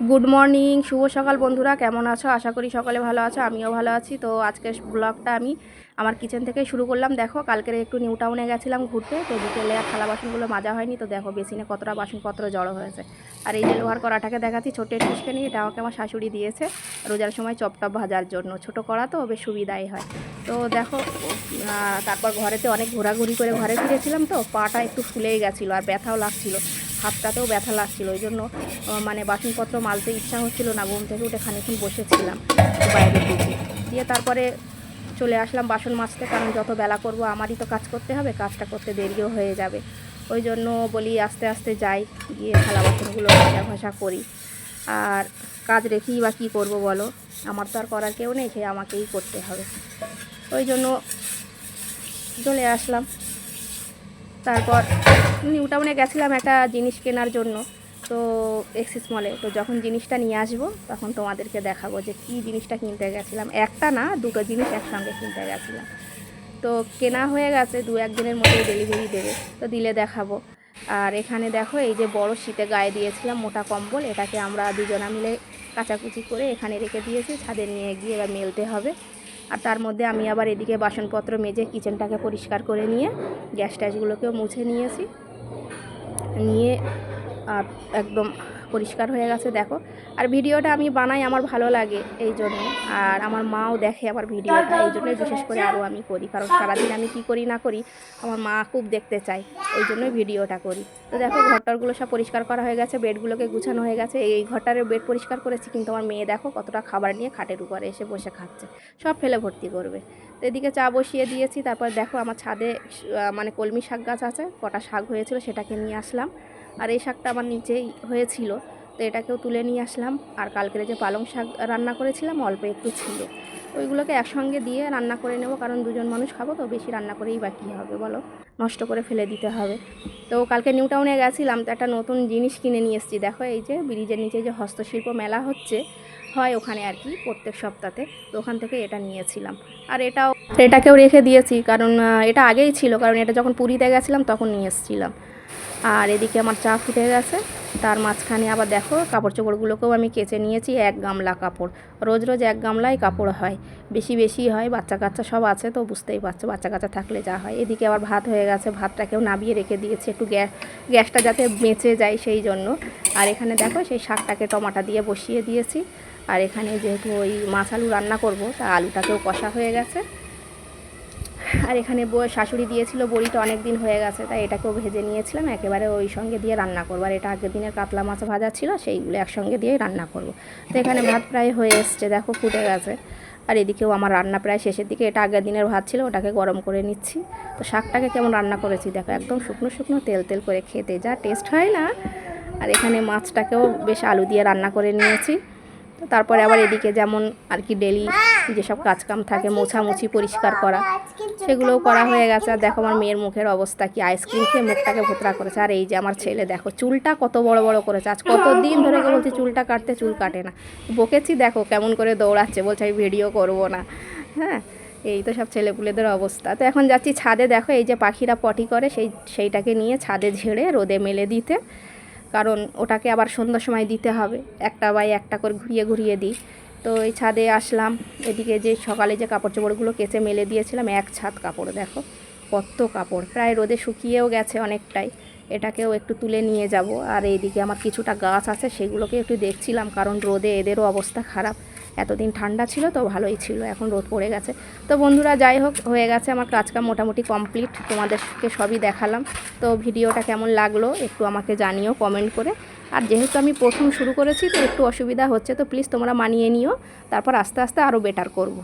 Good morning শুভ সকাল বন্ধুরা, কেমন আছো? আশা করি সকলে ভালো আছো, আমিও ভালো আছি। তো আজকে ব্লগটা আমি আমার কিচেন থেকে শুরু করলাম। দেখো, কালকের একটু নিউ টাউনে গেছিলাম ঘুরতে, তো বিকেলে আর থালা বাসনগুলো মাজা হয়নি, তো দেখো বেসিনে কতটা বাসনপত্র জড়ো হয়েছে। আর এই যে লোহার কড়াটাকে দেখাচ্ছি ছোটো টিসকে নিয়ে এটা আমাকে আমার শাশুড়ি দিয়েছে। রোজার সময় চপটপ ভাজার জন্য। ছোট কড়া তো, বেশ সুবিধাই হয়। তো দেখো তারপর ঘরেতে অনেক ঘোরাঘুরি করে ঘরে ফিরেছিলাম তো, পাটা একটু ফুলেই গেছিল, আর ব্যথাও লাগছিল। হাতটাতেও ব্যথা লাগছিল, ওই জন্য মানে বাসনপত্র মালতে ইচ্ছা হচ্ছিল না, ঘুম থেকে উঠে খানিক্ষণ বসেছিলাম বাইরের দিকে। দিয়ে তারপরে চলে আসলাম বাসন মাজতে, কারণ যত বেলা করব আমারই তো কাজ করতে হবে, কাজটা করতে দেরিও হয়ে যাবে। ওই জন্য বলি আস্তে আস্তে যাই, গিয়ে থালা বাসনগুলো ঘষা ঘষা করি। আর কাজ রেখেই বা কী করব বলো? আমার তো আর করার কেউ নেই, সে আমাকেই করতে হবে। ওই জন্য চলে আসলাম। তারপর নিউ টাউনে গেছিলাম একটা জিনিস কেনার জন্য, তো এক্সিস মলে তো যখন জিনিসটা নিয়ে আসব, তখন তোমাদেরকে দেখাবো যে কী জিনিসটা কিনতে গেছিলাম। একটা না, দুটো জিনিস একসঙ্গে কিনতে গেছিলাম। তো কেনা হয়ে গেছে, দু একদিনের মধ্যে ডেলিভারি দেবে, তো দিলে দেখাবো। আর এখানে দেখো, এই যে বড় শীতে গায়ে দিয়েছিলাম মোটা কম্বল, এটাকে আমরা দুজনা মিলে কাচাকুচি করে এখানে রেখে দিয়েছি, ছাদে নিয়ে গিয়ে এবার মেলতে হবে। আর তার মধ্যে আমি আবার এদিকে বাসনপত্র মেজে কিচেনটাকে পরিষ্কার করে নিয়ে গ্যাস ট্যাসগুলোকেও মুছে নিয়েছি। নিয়ে একদম পরিষ্কার হয়ে গেছে, দেখো। আর ভিডিওটা আমি বানাই আমার ভালো লাগে এই জন্য। আর আমার মাও দেখে আমার ভিডিওটা, এই জন্যই বিশেষ করে আরও আমি করি। কারণ সারাদিন আমি কি করি না করি, আমার মা খুব দেখতে চায়, ওই জন্যই ভিডিওটা করি। তো দেখো, ঘরটারগুলো সব পরিষ্কার করা হয়ে গেছে, বেডগুলোকে গুছানো হয়ে গেছে। এই ঘরটারের বেড পরিষ্কার করেছি, কিন্তু আমার মেয়ে দেখো কতটা খাবার নিয়ে খাটের উপরে এসে বসে খাচ্ছে। সব ফেলে ভর্তি করবে। তো এদিকে চা বসিয়ে দিয়েছি, তারপর দেখো আমার ছাদে মানে কলমি শাক গাছ আছে, কটা শাক হয়েছিল সেটাকে নিয়ে আসলাম। আর এই শাকটা আমার নিচেই হয়েছিল। তো এটাকেও তুলে নিয়ে আসলাম। আর কালকের যে পালং শাক রান্না করেছিলাম, অল্প একটু ছিল। ওইগুলোকে একসঙ্গে দিয়ে রান্না করে নেব, কারণ দুজন মানুষ খাব তো, বেশি রান্না করেই বা কী হবে, বলো? নষ্ট করে ফেলে দিতে হবে। তো কালকে নিউ টাউনে গেছিলাম, তো একটা নতুন জিনিস কিনে নিয়ে এসেছি। দেখো এই যে ব্রিজের নিচে যে হস্তশিল্প মেলা হচ্ছে, হয় ওখানে আর কি প্রত্যেক সপ্তাহে তো ওখান থেকে এটা নিয়েছিলাম। আর এটাও, এটাকেও রেখে দিয়েছি, কারণ এটা আগেই ছিল, কারণ এটা যখন পুরীতে গেছিলাম তখন নিয়ে এসেছিলাম। আর এদিকে আমার চা ফুটে গেছে। তার মাঝখানে আবার দেখো কাপড় চোপড়গুলোকেও আমি কেচে নিয়েছি এক গামলা কাপড়। রোজ রোজ এক গামলাই কাপড় হয়। বেশি বেশি হয়, বাচ্চা কাচ্চা সব আছে তো বুঝতেই পারছ, বাচ্চা কাচ্চা থাকলে যা হয়। এদিকে আবার ভাত হয়ে গেছে, ভাতটাকেও নাবিয়ে রেখে দিয়েছি একটু গ্যাস গ্যাসটা যাতে বেঁচে যায় সেই জন্য। আর এখানে দেখো, সেই শাকটাকে টমাটা দিয়ে বসিয়ে দিয়েছি। আর এখানে যেহেতু ওই মাছ আলু রান্না করব, তা আলুটাকেও কষা হয়ে গেছে। আর এখানে শাশুড়ি দিয়েছিল, বড়িটা অনেক দিন হয়ে গেছে, তাই এটাকেও ভেজে নিয়েছিলাম, একেবারে ওই সঙ্গে দিয়ে রান্না করব। আর এটা আগের দিনের কাতলা মাছ ভাজা ছিল, সেইগুলো একসঙ্গে দিয়ে রান্না করব। তো এখানে ভাত প্রায় হয়ে এসছে, দেখো ফুটে গেছে। আর এদিকেও আমার রান্না প্রায় শেষের দিকে, এটা আগের দিনের ভাত ছিল, ওটাকে গরম করে নিচ্ছি। তো শাকটাকে কেমন রান্না করেছি, দেখো একদম শুকনো শুকনো, তেল তেল করে খেতে যা টেস্ট হয় না। আর এখানে মাছটাকেও বেশ আলু দিয়ে রান্না করে নিয়েছি। তো তারপরে আবার এদিকে যেমন আর কি ডেলি যেসব কাজকাম থাকে, মোছামুছি পরিষ্কার করা। সেগুলোও করা হয়ে গেছে। আর দেখো আমার মেয়ের মুখের অবস্থা কি আইসক্রিম খেয়ে মুখটাকে ভোতরা করেছে। আর এই যে আমার ছেলে, দেখো চুলটা কত বড় বড় করেছে। আজ কত দিন ধরে বলছি চুলটা কাটতে চুল কাটে না। বকেছি দেখো কেমন করে দৌড়াচ্ছে, বলছে আমি ভিডিও করব না। হ্যাঁ এই তো সব ছেলেপুলেদের অবস্থা। তো এখন যাচ্ছি ছাদে। দেখো এই যে পাখিরা পটি করে, সেই, সেইটাকে নিয়ে ছাদে ঝেড়ে রোদে মেলে দিতে। কারণ ওটাকে আবার সন্ধ্যার সময় দিতে হবে। একটা বাই একটা করে ঘুরিয়ে ঘুরিয়ে দিই। তো এই ছাদে আসলাম। এদিকে যে সকালে যে কাপড় চোপড়গুলো কেচে মেলে দিয়েছিলাম, এক ছাদ কাপড়, দেখো কত কাপড়। প্রায় রোদে শুকিয়েও গেছে অনেকটাই। এটাকেও একটু তুলে নিয়ে যাব। আর এইদিকে আমার কিছুটা গাছ আছে, সেগুলোকে একটু দেখছিলাম, কারণ রোদে এদেরও অবস্থা খারাপ। এতদিন ঠান্ডা ছিল তো ভালোই ছিল, এখন রোদ পড়ে গেছে। তো বন্ধুরা, যাই হোক, হয়ে গেছে আমার কাজকাম মোটামুটি কমপ্লিট তোমাদেরকে সবই দেখালাম। তো ভিডিওটা কেমন লাগল একটু আমাকে জানিও কমেন্ট করে। আর যেহেতু আমি প্রথম শুরু করেছি, তো একটু অসুবিধা হচ্ছে, তো প্লিজ তোমরা মানিয়ে নিও। তারপর আস্তে আস্তে আরও বেটার করব।